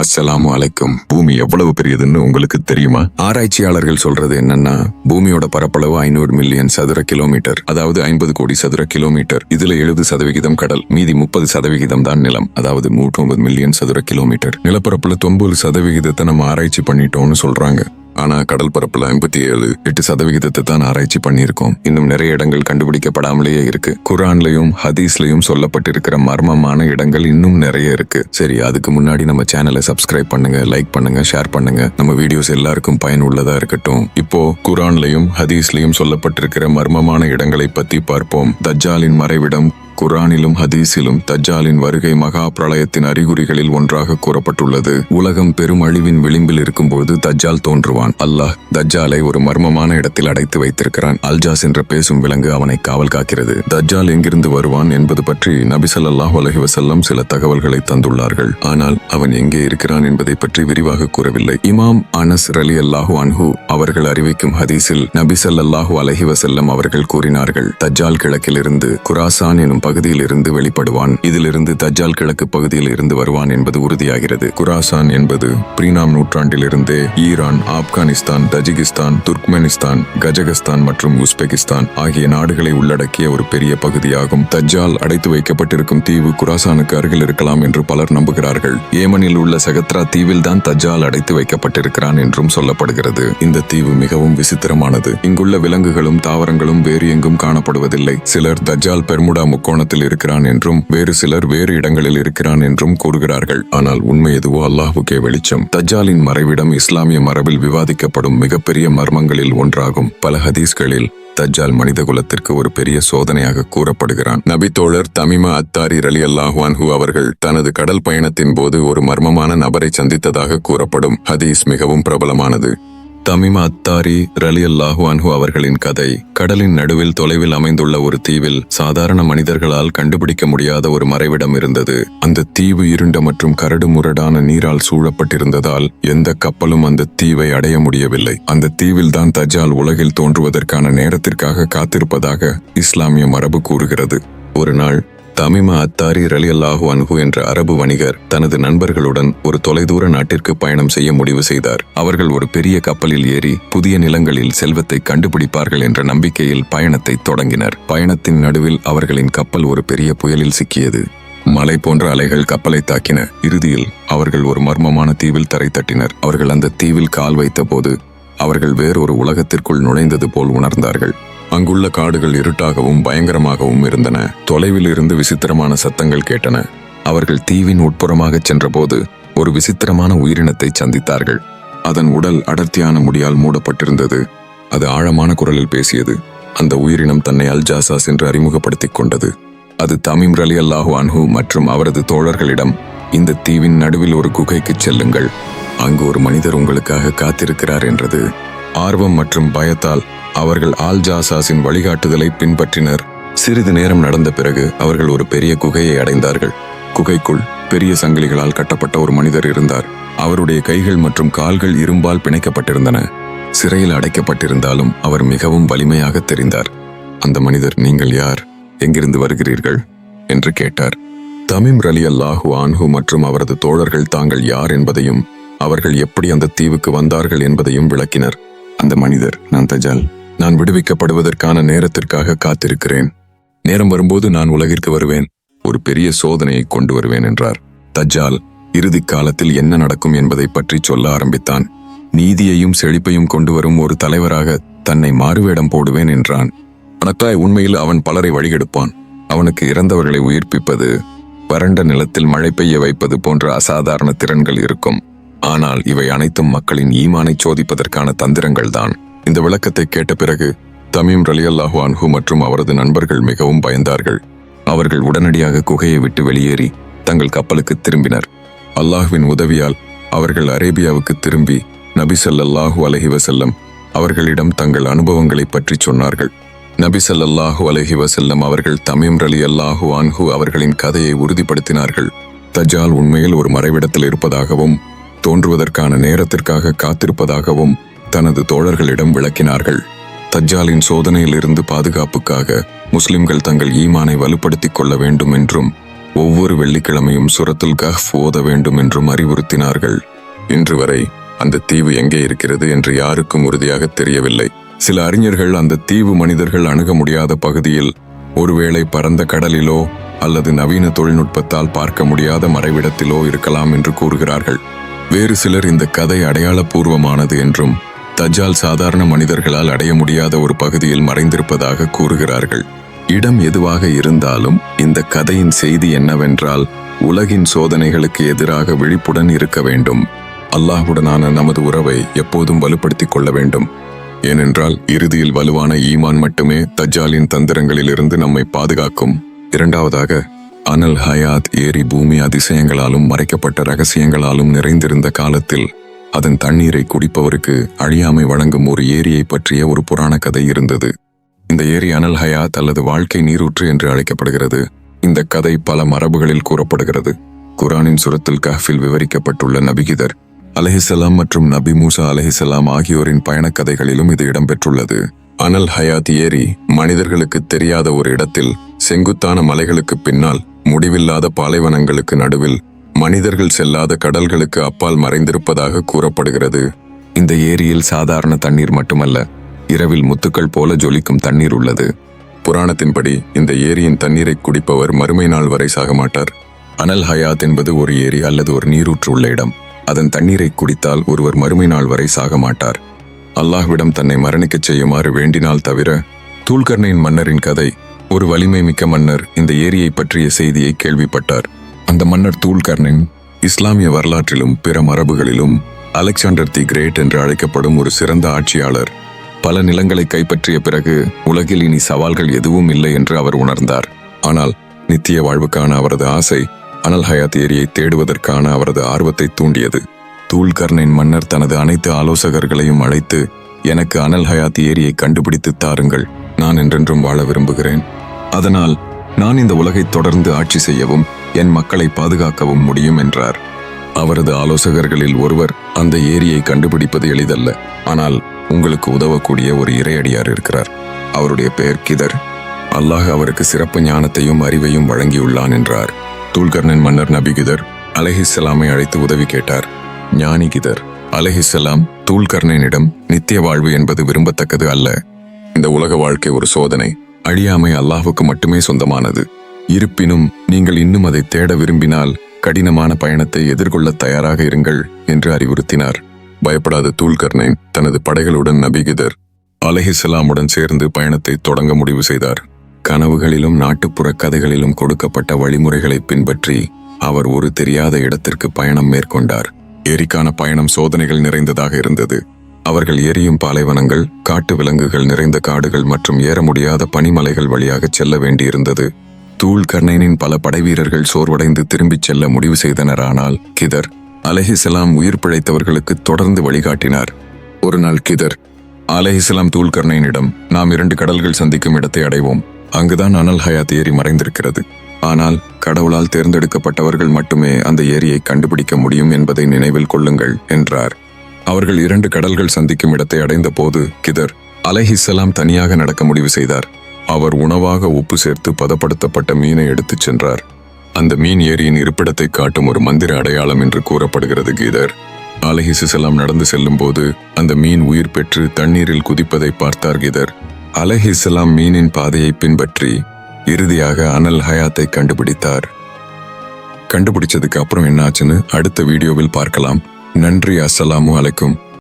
அஸ்ஸலாமு அலைக்கும். பூமி எவ்வளவு பெரியதுன்னு உங்களுக்கு தெரியுமா? ஆராய்ச்சியாளர்கள் சொல்றது என்னன்னா பூமியோட பரப்பளவு ஐநூறு மில்லியன் சதுர கிலோமீட்டர் அதாவது ஐம்பது கோடி சதுர கிலோமீட்டர். இதுல எழுபது சதவிகிதம் கடல் மீதி முப்பது சதவிகிதம் தான் நிலம் அதாவது நூற்றொன்பது மில்லியன் சதுர கிலோமீட்டர். நிலப்பரப்புல தொண்ணூறு சதவிகிதத்தை நம்ம ஆராய்ச்சி பண்ணிட்டோம்னு சொல்றாங்க. ஆனா கடல் பரப்புல ஐம்பத்தி ஏழு எட்டு சதவிகிதத்தை தான் ஆராய்ச்சி பண்ணியிருக்கோம். இன்னும் நிறைய இடங்கள் கண்டுபிடிக்கப்படாமலேயே இருக்கு. குரான்லயும் ஹதீஸ்லயும் சொல்லப்பட்டிருக்கிற மர்மமான இடங்கள் இன்னும் நிறைய இருக்கு. சரி அதுக்கு முன்னாடி நம்ம சேனலை சப்ஸ்கிரைப் பண்ணுங்க லைக் பண்ணுங்க ஷேர் பண்ணுங்க. நம்ம வீடியோஸ் எல்லாருக்கும் பயனுள்ளதா இருக்கட்டும். இப்போ குரான்லயும் ஹதீஸ்லயும் சொல்லப்பட்டிருக்கிற மர்மமான இடங்களை பத்தி பார்ப்போம். தஜ்ஜாலின் மறைவிடம் குரானிலும் ஹதீஸிலும் தஜ்ஜாலின் வருகை மகா பிரளயத்தின் அறிகுறிகளில் ஒன்றாக கூறப்பட்டுள்ளது. உலகம் பெரும் அழிவின் விளிம்பில் இருக்கும்போது தஜ்ஜால் தோன்றுவான். அல்லாஹ் தஜ்ஜாலை ஒரு மர்மமான இடத்தில் அடைத்து வைத்திருக்கிறான். அல்ஜாஸ் என்ற பேசும் விலங்கு அவனை காவல் காக்கிறது. தஜ்ஜால் எங்கிருந்து வருவான் என்பது பற்றி நபி அலஹி வசல்லம் சில தகவல்களை தந்துள்ளார்கள். ஆனால் அவன் எங்கே இருக்கிறான் என்பதை பற்றி விரிவாக கூறவில்லை. இமாம் அனஸ் ரலி அல்லாஹு அன்ஹு அவர்கள் அறிவிக்கும் ஹதீஸில் நபிசல்லாஹு அலஹி வசல்லம் அவர்கள் கூறினார்கள் தஜ்ஜால் கிழக்கிலிருந்து குராசான் எனும் பகுதியில் இருந்து வெளிப்படுவான். இதிலிருந்து தஜ்ஜால் கிழக்கு பகுதியில் இருந்து வருவான் என்பது உறுதியாகிறது. குராசான் என்பது பிரீனாம் நூற்றாண்டிலிருந்தே Iran Afghanistan Tajikistan Turkmenistan Kazakhstan மற்றும் உஸ்பெகிஸ்தான் ஆகிய நாடுகளை உள்ளடக்கிய ஒரு பெரிய பகுதியாகும். தஜ்ஜால் அடைத்து வைக்கப்பட்டிருக்கும் தீவு குராசானுக்கு அருகில் இருக்கலாம் என்று பலர் நம்புகிறார்கள். ஏமனில் உள்ள சகத்ரா தீவில் தான் தஜ்ஜால் அடைத்து வைக்கப்பட்டிருக்கிறான் என்றும் சொல்லப்படுகிறது. இந்த தீவு மிகவும் விசித்திரமானது. இங்குள்ள விலங்குகளும் தாவரங்களும் வேறு எங்கும் காணப்படுவதில்லை. சிலர் தஜ்ஜால் பெர்முடா ஸ்தானத்தில் இருக்கிறான் என்றும் வேறு சிலர் வேறு இடங்களில் இருக்கிறான் என்றும் கூறுகிறார்கள். ஆனால் உண்மை எதுவோ அல்லாஹுக்கே வெளிச்சம். தஜ்ஜாலின் மறைவிடம் இஸ்லாமிய மரபில் விவாதிக்கப்படும் மிகப்பெரிய மர்மங்களில் ஒன்றாகும். பல ஹதீஸ்களில் தஜ்ஜால் மனித குலத்திற்கு ஒரு பெரிய சோதனையாக கூறப்படுகிறான். நபித்தோழர் தமிமா அத்தாரி ரலி அல்லாஹுவான்ஹு அவர்கள் தனது கடல் பயணத்தின் போது ஒரு மர்மமான நபரை சந்தித்ததாக கூறப்படும் ஹதீஸ் மிகவும் பிரபலமானது. தமிமா அத்தாரி ரலி அல்லாஹு அன்ஹு அவர்களின் கதை. கடலின் நடுவில் தொலைவில் அமைந்துள்ள ஒரு தீவில் சாதாரண மனிதர்களால் கண்டுபிடிக்க முடியாத ஒரு மறைவிடம் இருந்தது. அந்த தீவு இருண்ட மற்றும் கரடு முரடான நீரால் சூழப்பட்டிருந்ததால் எந்த கப்பலும் அந்த தீவை அடைய முடியவில்லை. அந்த தீவில் தான் தஜால் உலகில் தோன்றுவதற்கான நேரத்திற்காக காத்திருப்பதாக இஸ்லாமிய மரபு கூறுகிறது. ஒரு நாள் தமிமா அத்தாரி ரலி அல்லாஹு அன்ஹு என்ற அரபு வணிகர் தனது நண்பர்களுடன் ஒரு தொலைதூர நாட்டிற்கு பயணம் செய்ய முடிவு செய்தார். அவர்கள் ஒரு பெரிய கப்பலில் ஏறி புதிய நிலங்களில் செல்வத்தை கண்டுபிடிப்பார்கள் என்ற நம்பிக்கையில் பயணத்தை தொடங்கினர். பயணத்தின் நடுவில் அவர்களின் கப்பல் ஒரு பெரிய புயலில் சிக்கியது. மலை போன்ற அலைகள் கப்பலை தாக்கின. இறுதியில் அவர்கள் ஒரு மர்மமான தீவில் தரை தட்டினர். அவர்கள் அந்த தீவில் கால் வைத்தபோது அவர்கள் வேறொரு உலகத்திற்குள் நுழைந்தது போல் உணர்ந்தார்கள். அங்குள்ள காடுகள் இருட்டாகவும் பயங்கரமாகவும் இருந்தன. தொலைவில் இருந்து விசித்திரமான சத்தங்கள் கேட்டன. அவர்கள் தீவின் உட்புறமாக சென்றபோது ஒரு விசித்திரமான உயிரினத்தை சந்தித்தார்கள். அதன் உடல் அடர்த்தியான முடியால் மூடப்பட்டிருந்தது. அது ஆழமான குரலில் பேசியது. அந்த உயிரினம் தன்னை அல்ஜாசாஸ் என்று அறிமுகப்படுத்திக் கொண்டது. அது தமிம் ரலி அல்லாஹு அன்ஹு மற்றும் அவரது தோழர்களிடம் இந்த தீவின் நடுவில் ஒரு குகைக்கு செல்லுங்கள். அங்கு ஒரு மனிதர் உங்களுக்காக காத்திருக்கிறார் என்றது. ஆர்வம் மற்றும் பயத்தால் அவர்கள் ஆல் ஜாசாஸின் வழிகாட்டுதலை பின்பற்றினர். சிறிது நேரம் நடந்த பிறகு அவர்கள் ஒரு பெரிய குகையை அடைந்தார்கள். குகைக்குள் பெரிய சங்கிலிகளால் கட்டப்பட்ட ஒரு மனிதர் இருந்தார். அவருடைய கைகள் மற்றும் கால்கள் இரும்பால் பிணைக்கப்பட்டிருந்தன. சிறையில் அடைக்கப்பட்டிருந்தாலும் அவர் மிகவும் வலிமையாக தெரிந்தார். அந்த மனிதர் நீங்கள் யார்? எங்கிருந்து வருகிறீர்கள்? என்று கேட்டார். தமிம் ரலி அல்லாஹு ஆன்ஹு மற்றும் அவரது தோழர்கள் தாங்கள் யார் என்பதையும் அவர்கள் எப்படி அந்த தீவுக்கு வந்தார்கள் என்பதையும் விளக்கினர். அந்த மனிதர் நான் தஜால். நான் விடுவிக்கப்படுவதற்கான நேரத்திற்காக காத்திருக்கிறேன். நேரம் வரும்போது நான் உலகிற்கு வருவேன். ஒரு பெரிய சோதனையை கொண்டு வருவேன் என்றார். தஜ்ஜால் இறுதி காலத்தில் என்ன நடக்கும் என்பதை பற்றி சொல்ல ஆரம்பித்தான். நீதியையும் செழிப்பையும் கொண்டு வரும் ஒரு தலைவராக தன்னை மாறுவேடம் போடுவேன் என்றான். கணக்காய் உண்மையில் அவன் பலரை வழிகெடுப்பான். அவனுக்கு இறந்தவர்களை உயிர்ப்பிப்பது வறண்ட நிலத்தில் மழை பெய்ய வைப்பது போன்ற அசாதாரண திறன்கள் இருக்கும். ஆனால் இவை அனைத்தும் மக்களின் ஈமானை சோதிப்பதற்கான தந்திரங்கள் தான் இந்த விளக்கத்தை கேட்ட பிறகு தமீம் ரலியல்லாஹு அன்ஹு மற்றும் அவரது நண்பர்கள் மிகவும் பயந்தார்கள். அவர்கள் உடனடியாக குகையை விட்டு வெளியேறி தங்கள் கப்பலுக்கு திரும்பினர். அல்லாஹ்வின் உதவியால் அவர்கள் அரேபியாவுக்கு திரும்பி நபி ஸல்லல்லாஹு அலைஹி வஸல்லம் அவர்களிடம் தங்கள் அனுபவங்களை பற்றி சொன்னார்கள். நபி ஸல்லல்லாஹு அலைஹி வஸல்லம் அவர்கள் தமீம் ரலி அல்லாஹு அன்ஹு அவர்களின் கதையை உறுதிப்படுத்தினார்கள். தஜால் உண்மையில் ஒரு மறைவிடத்தில் இருப்பதாகவும் தோன்றுவதற்கான நேரத்திற்காக காத்திருப்பதாகவும் தனது தோழர்களிடம் விளக்கினார்கள். தஜ்ஜாலின் சோதனையிலிருந்து பாதுகாப்புக்காக முஸ்லிம்கள் தங்கள் ஈமானை வலுப்படுத்திக் கொள்ள வேண்டும் என்றும் ஒவ்வொரு வெள்ளிக்கிழமையும் சுரத்துல் கஹ்ஃப் ஓத வேண்டும் என்றும் அறிவுறுத்தினார்கள். இன்று வரை அந்த தீவு எங்கே இருக்கிறது என்று யாருக்கும் உறுதியாக தெரியவில்லை. சில அறிஞர்கள் அந்த தீவு மனிதர்கள் அணுக முடியாத பகுதியில் ஒருவேளை பரந்த கடலிலோ அல்லது நவீன தொழில்நுட்பத்தால் பார்க்க முடியாத மறைவிடத்திலோ இருக்கலாம் என்று கூறுகிறார்கள். வேறு சிலர் இந்த கதை அடையாளப்பூர்வமானது என்றும் தஜால் சாதாரண மனிதர்களால் அடைய முடியாத ஒரு பகுதியில் மறைந்திருப்பதாக கூறுகிறார்கள். இடம் எதுவாக இருந்தாலும் இந்த கதையின் செய்தி என்னவென்றால் உலகின் சோதனைகளுக்கு எதிராக விழிப்புடன் இருக்க வேண்டும். அல்லாஹுடனான நமது உறவை எப்போதும் வலுப்படுத்திக் கொள்ள வேண்டும். ஏனென்றால் இறுதியில் வலுவான ஈமான் மட்டுமே தஜ்ஜாலின் தந்திரங்களிலிருந்து நம்மை பாதுகாக்கும். இரண்டாவதாக அனல் ஹயாத் ஏரி பூமி அதிசயங்களாலும் மறைக்கப்பட்ட ரகசியங்களாலும் நிறைந்திருந்த காலத்தில் அதன் தண்ணீரை குடிப்பவருக்கு அழியாமை வழங்கும் ஒரு ஏரியை பற்றிய ஒரு புராண கதை இருந்தது. இந்த ஏரி அனல் ஹயாத் அல்லது வாழ்க்கை நீரூற்று என்று அழைக்கப்படுகிறது. இந்த கதை பல மரபுகளில் கூறப்படுகிறது. குரானின் சுரத்தில் கஹ்ஃபில் விவரிக்கப்பட்டுள்ள நபிகிதர் அலஹிசலாம் மற்றும் நபி மூசா அலஹிசலாம் ஆகியோரின் பயணக் கதைகளிலும் இது இடம்பெற்றுள்ளது. அனல் ஹயாத் ஏரி மனிதர்களுக்கு தெரியாத ஒரு இடத்தில் செங்குத்தான மலைகளுக்கு பின்னால் முடிவில்லாத பாலைவனங்களுக்கு நடுவில் மனிதர்கள் செல்லாத கடல்களுக்கு அப்பால் மறைந்திருப்பதாக கூறப்படுகிறது. இந்த ஏரியில் சாதாரண தண்ணீர் மட்டுமல்ல இரவில் முத்துக்கள் போல ஜொலிக்கும் தண்ணீர் உள்ளது. புராணத்தின்படி இந்த ஏரியின் தண்ணீரை குடிப்பவர் மறுமை நாள் வரை சாக மாட்டார். அனல் ஹயாத் என்பது ஒரு ஏரி அல்லது ஒரு நீரூற்று உள்ள இடம். அதன் தண்ணீரை குடித்தால் ஒருவர் மறுமை நாள் வரை சாக மாட்டார். அல்லாஹ்விடம் தன்னை மரணிக்கச் செய்யுமாறு வேண்டினால் தவிர தூள்கர்ணையின் மன்னரின் கதை ஒரு வலிமை மிக்க மன்னர் இந்த ஏரியை பற்றிய செய்தியை கேள்விப்பட்டார். அந்த மன்னர் தூல்கர்னின் இஸ்லாமிய வரலாற்றிலும் பிற மரபுகளிலும் அலெக்சாண்டர் தி கிரேட் என்று அழைக்கப்படும் ஒரு சிறந்த ஆட்சியாளர். பல நிலங்களை கைப்பற்றிய பிறகு உலகில் இனி சவால்கள் எதுவும் இல்லை என்று அவர் உணர்ந்தார். ஆனால் நித்திய வாழ்வுக்கான அவரது ஆசை அனல் ஹயாத் ஏரியை தேடுவதற்கான அவரது ஆர்வத்தை தூண்டியது. தூள்கர்ணின் மன்னர் தனது அனைத்து ஆலோசகர்களையும் அழைத்து எனக்கு அனல் ஹயாத் ஏரியை கண்டுபிடித்து தாருங்கள் நான் என்றென்றும் வாழ விரும்புகிறேன். அதனால் நான் இந்த உலகை தொடர்ந்து ஆட்சி செய்யவும் என் மக்களை பாதுகாக்கவும் முடியும் என்றார். அவரது ஆலோசகர்களில் ஒருவர் அந்த ஏரியை கண்டுபிடிப்பது எளிதல்ல. ஆனால் உங்களுக்கு உதவக்கூடிய ஒரு இறையடியார் இருக்கிறார். அவருடைய பெயர் கிதர். அல்லாஹ் அவருக்கு சிறப்பு ஞானத்தையும் அறிவையும் வழங்கியுள்ளான் என்றார். தூல்கர்ணன் மன்னர் நபிகிதர் அலஹிஸ்ஸலாமை அழைத்து உதவி கேட்டார். ஞானி கிதர். அலஹிஸ்ஸலாம் தூல்கர்ணனிடம் நித்திய வாழ்வு என்பது விரும்பத்தக்கது அல்ல. இந்த உலக வாழ்க்கை ஒரு சோதனை. அழியாமை அல்லாஹுக்கு மட்டுமே சொந்தமானது. இருப்பினும் நீங்கள் இன்னும் அதை தேட விரும்பினால் கடினமான பயணத்தை எதிர்கொள்ள தயாராக இருங்கள் என்று அறிவுறுத்தினார். பயப்படாத தூல்கர்னைன் தனது படைகளுடன் நபிகிதர் அலஹிசலாமுடன் சேர்ந்து பயணத்தை தொடங்க முடிவு செய்தார். கனவுகளிலும் நாட்டுப்புற கதைகளிலும் கொடுக்கப்பட்ட வழிமுறைகளை பின்பற்றி அவர் ஒரு தெரியாத இடத்திற்கு பயணம் மேற்கொண்டார். ஏரிக்கான பயணம் சோதனைகள் நிறைந்ததாக இருந்தது. அவர்கள் எரியும் பாலைவனங்கள் காட்டு விலங்குகள் நிறைந்த காடுகள் மற்றும் ஏற முடியாத பனிமலைகள் வழியாக செல்ல வேண்டியிருந்தது. தூல்கர்ணைனின் பல படைவீரர்கள் சோர்வடைந்து திரும்பிச் செல்ல முடிவு செய்தனர் ஆனால் கிதர் அலஹிசலாம் உயிர் பிழைத்தவர்களுக்கு தொடர்ந்து வழிகாட்டினார். ஒரு நாள் கிதர் அலஹிசலாம் தூள்கர்ணனிடம் நாம் இரண்டு கடல்கள் சந்திக்கும் இடத்தை அடைவோம். அங்குதான் அனல் ஹயாத் ஏரி மறைந்திருக்கிறது. ஆனால் கடவுளால் தேர்ந்தெடுக்கப்பட்டவர்கள் மட்டுமே அந்த ஏரியை கண்டுபிடிக்க முடியும் என்பதை நினைவில் கொள்ளுங்கள் என்றார். அவர்கள் இரண்டு கடல்கள் சந்திக்கும் இடத்தை அடைந்த போது கிதர் அலஹிசலாம் தனியாக நடக்க முடிவு செய்தார். அவர் உணவாக உப்பு சேர்த்து பதப்படுத்தப்பட்ட மீனை எடுத்துச் சென்றார். அந்த மீன் ஏரியின் இருப்பிடத்தை காட்டும் ஒரு மந்திர அடையாளம் என்று கூறப்படுகிறது கீதர். அலஹிசுசலாம் நடந்து செல்லும்போது அந்த மீன் உயிர் பெற்று தண்ணீரில் குதிப்பதை பார்த்தார் கிதர். அலஹிசலாம் மீனின் பாதையை பின்பற்றி இறுதியாக அனல் ஹயாத்தை கண்டுபிடித்தார். கண்டுபிடிச்சதுக்கு அப்புறம் என்னாச்சுன்னு அடுத்த வீடியோவில் பார்க்கலாம். நன்றி அஸ்ஸலாமு அலைக்கும்.